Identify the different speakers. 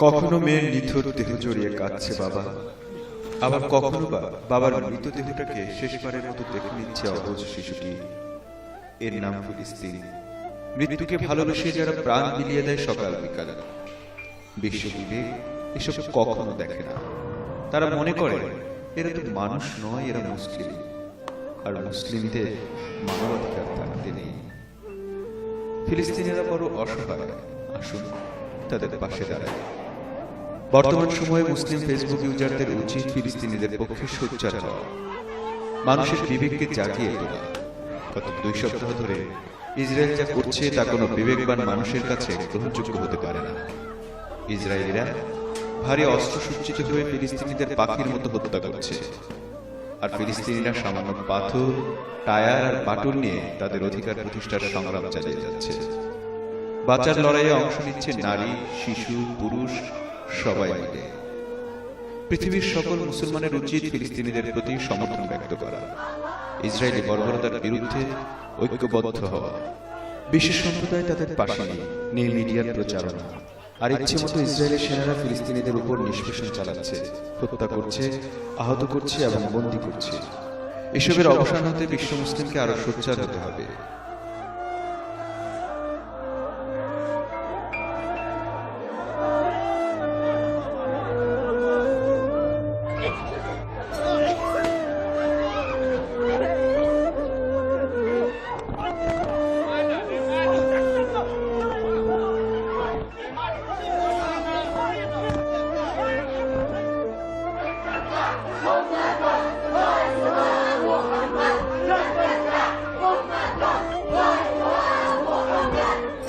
Speaker 1: কখনো মেয়ের নিথর দেহ জড়িয়ে কাঁদছে বাবা। আবার কখনো বা বাবার মৃতদেহটাকে শেষবারের মতো দেখে নিচ্ছে অবুঝ শিশুটি। এর নাম ফিলিস্তিন মৃত্যুকে ভালোবেসে যারা প্রাণ বিলিয়ে দেয় সকাল বিকাল। বিশ্ব বিবেক এসব কখনো দেখে না। তারা মনে করে, এরা তো মানুষ নয়, এরা মুসলিম। আর মুসলিমদের মানবাধিকার থাকতে নেই। ফিলিস্তিনিরা বড় অসহায়। আসুন, তাদের পাশে দাঁড়ায় বর্তমান সময়ে মুসলিম ফেসবুক ইউজারদের উচিত ফিলিস্তিনিদের পক্ষে সোচ্চার হওয়া। মানুষের বিবেককে জাগিয়ে তোলা। গত দুই সপ্তাহ ধরে ইসরায়েল যা করছে তা কোনো বিবেকবান মানুষের কাছে গ্রহণযোগ্য হতে পারে না। ইসরায়েলিরা ভারী অস্ত্র সজ্জিত হয়ে ফিলিস্তিনিদের পাখির মতো হত্যা করছে। আর ফিলিস্তিনিরা সামান্য পাথর, টায়ার আর বাটুল নিয়ে তাদের অধিকার প্রতিষ্ঠার সংগ্রাম চালিয়ে যাচ্ছে। বাঁচার লড়াইয়ে অংশ নিচ্ছে নারী, শিশু, পুরুষ সবাই মিলে। পৃথিবীর সকল মুসলমানের উচিত ফিলিস্তিনিদের প্রতি সমর্থন ব্যক্ত করা। ইসরায়েলি বর্বরতার বিরুদ্ধে ঐক্যবদ্ধ হওয়া। বিশ্ব সম্প্রদায় তাদের পাশে নেই মিডিয়ার প্রচারণা। আর ইচ্ছে মতো ইসরায়েলের সেনারা ফিলিস্তিনিদের উপর নিষ্পেষণ চালাচ্ছে, হত্যা করছে, আহত করছে এবং বন্দী করছে। এসবের অবসান হতে বিশ্ব মুসলিমকে আরও সোচ্চার হতে হবে। Oh, God.